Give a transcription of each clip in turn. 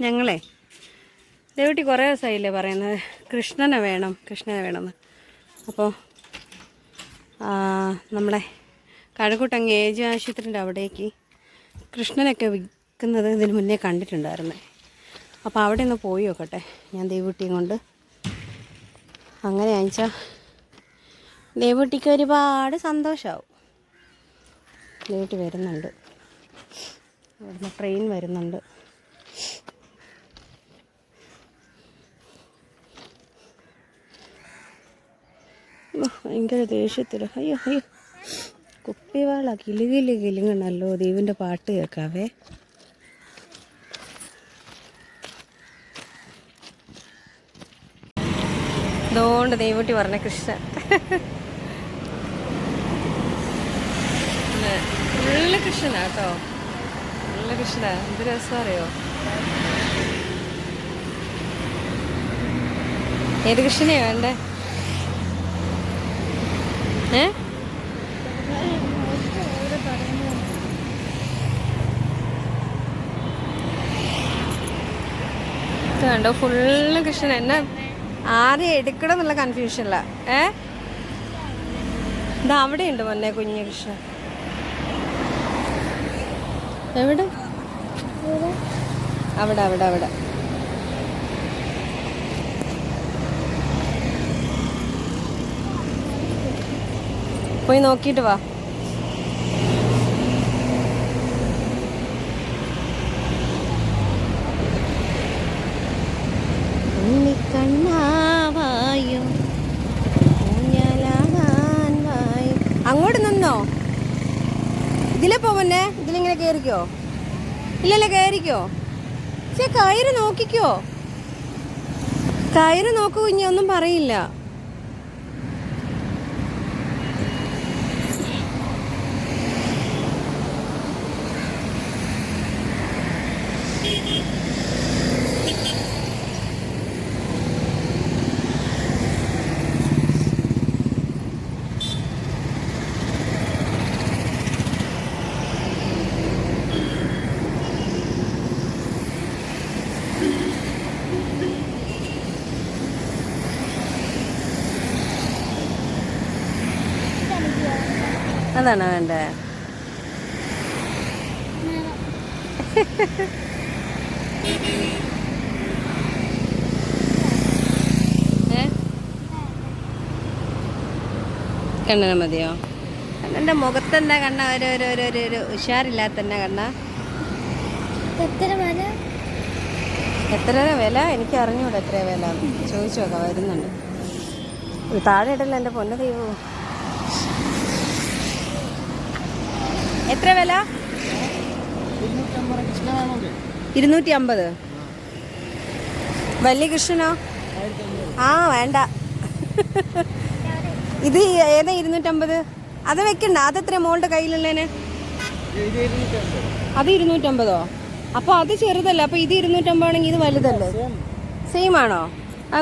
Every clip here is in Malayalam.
ഞങ്ങളെ. ദേവട്ടി കുറേ ദിവസമായില്ലേ പറയുന്നത്. കൃഷ്ണനെ വേണം കൃഷ്ണനെ വേണമെന്ന്. അപ്പോൾ നമ്മളെ കഴക്കൂട്ടങ്ങ് ഏജ് ആശുപത്രിന്റെ അവിടേക്ക് കൃഷ്ണനൊക്കെ വിൽക്കുന്നത് ഇതിന് മുന്നേ കണ്ടിട്ടുണ്ടായിരുന്നേ. അപ്പോൾ അവിടെ ഒന്ന് പോയി നോക്കട്ടെ. ഞാൻ ദേവൂട്ടിയും കൊണ്ട് അങ്ങനെ അയച്ചാൽ ദേവൂട്ടിക്ക് ഒരുപാട് സന്തോഷമാവും. ദേവൂട്ടി വരുന്നുണ്ട്. ട്രെയിൻ വരുന്നുണ്ട്. ഭയങ്കര ദേഷ്യത്തിൽ അയ്യോ അയ്യോ. കുപ്പിവാള കിളികിലി കിളിങ്ങണല്ലോ ദൈവന്റെ പാട്ട് കേൾക്കാവേ. അതുകൊണ്ട് ദൈവട്ടി പറഞ്ഞ കൃഷ്ണൻ ഫുള്ള് കൃഷ്ണനാ കേട്ടോ. ഫുള്ള് കൃഷ്ണ എന്ത് രസം അറിയോ? ഏത് കൃഷ്ണനെയാ വേണ്ടേ? കണ്ടോ ഫുള്ള് കൃഷ്ണൻ. എന്നെ ആരെ എടുക്കണം എന്നുള്ള കൺഫ്യൂഷനില്ല ഏ? ഇതാ അവിടെ ഉണ്ട് മൊന്നെ കുഞ്ഞു കൃഷ്ണൻ. എവിടെ? അവിടെ അവിടെ അവിടെ. പോയി നോക്കിയിട്ട് വാ. അങ്ങോട്ട് നിന്നോ? ഇതിലെ പോവന്നെ ഇതിലിങ്ങനെ കയറിക്കോ ഇല്ലല്ലേ കയറിക്കോ ചേ കയറ് നോക്കിക്കോ. കയറ് നോക്കൂ കുഞ്ഞി ഒന്നും പറയില്ല. അതാണോ വേണ്ടേ? ഏ? കണ്ണന മതിയോ? കണ്ണന്റെ മുഖത്തെന്താ കണ്ണ? ഒരു ഒരു ഒരു ഒരു ഒരു ഉഷാറില്ലാത്തന്നെ കണ്ണ? എത്ര വില? എത്ര വില? എനിക്ക് അറിഞ്ഞൂടെ എത്ര വില. ചോദിച്ചു നോക്കാം വരുന്നുണ്ട്. താഴെ ഇടല്ല എന്റെ പൊന്ന ദൈവം എത്ര വില? ഇരുന്നൂറ്റി അമ്പത് വലിയ കൃഷ്ണനോ ആ വേണ്ട. ഇത് ഏതാ ഇരുന്നൂറ്റമ്പത്? അത് വെക്കണ്ട. അതെത്ര മോളുടെ കയ്യിലുള്ളേന്? അത് ഇരുന്നൂറ്റമ്പതോ? അപ്പോൾ അത് ചെറുതല്ല. അപ്പോൾ ഇത് ഇരുന്നൂറ്റമ്പതാണെങ്കിൽ ഇത് വലുതല്ലേ? സെയിം ആണോ? ആ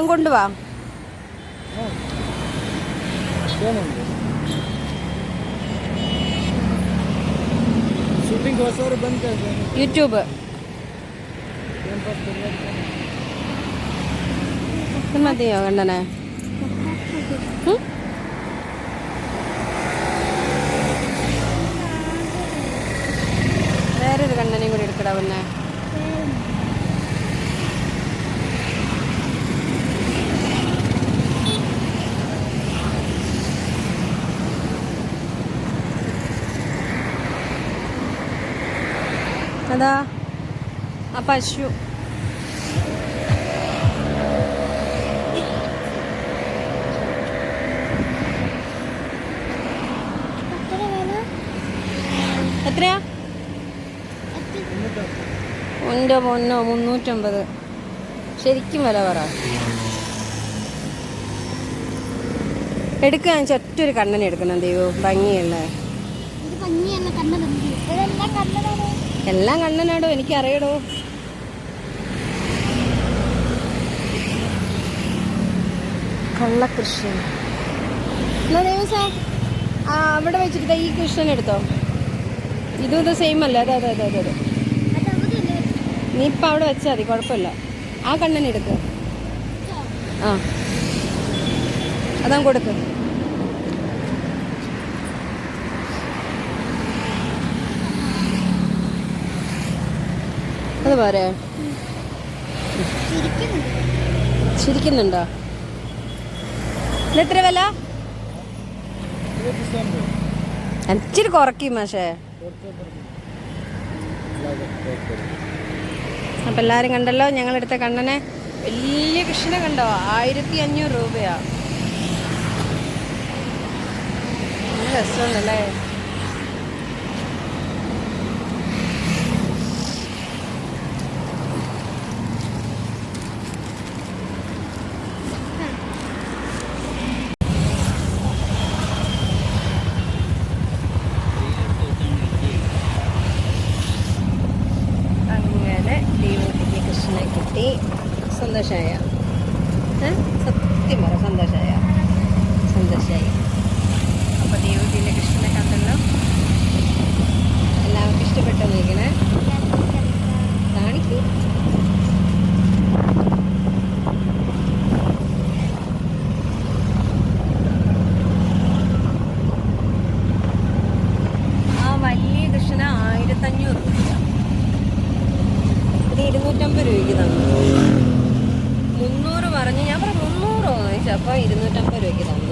ઢોસોર બંધ કરી દે ಗಂಡನ ಹ್ಞೂ വേറൊരു കണ്ണനെയും കൂടി എടുക്കടാവുന്നേ അതാ ആ പശു. എത്രയാ? എന്റെ പൊന്നോ മുന്നൂറ്റമ്പത്. ശരിക്കും വില പറ. എടുക്കാൻ ചൊറ്റൊരു കണ്ണനെ എടുക്കണം ദൈവം. ഭംഗിയല്ലേ? ഭംഗിയല്ല കണ്ണനാണ്? എല്ലാം കണ്ണനാടോ എനിക്കറിയടോ. കള്ളകൃഷ്ണൻ. എന്നാ ദേവസാ ആ അവിടെ വെച്ചിട്ട് ഈ കൃഷ്ണൻ എടുത്തോ. ഇതും ഇത് സെയിം അല്ലേ? അതെ അതെ അതെ അതെ അതെ. നീ ഇപ്പം അവിടെ വെച്ചാൽ മതി കുഴപ്പമില്ല. ആ കണ്ണൻ എടുക്ക്. ആ. അതാ കൊടുക്ക്. അത് പോരെ ചിരിക്കുന്നുണ്ടോ? എത്ര വില? ഇച്ചിരി കുറയ്ക്കും മാഷേ അപ്പം എല്ലാവരും കണ്ടല്ലോ ഞങ്ങളെടുത്ത കണ്ണനെ വലിയ കൃഷ്ണനെ കണ്ടോ? ആയിരത്തി അഞ്ഞൂറ് രൂപയാ. നല്ല 的山呀？അപ്പോൾ ഇരുന്നൂറ്റമ്പത് രൂപയ്ക്ക് തന്നു.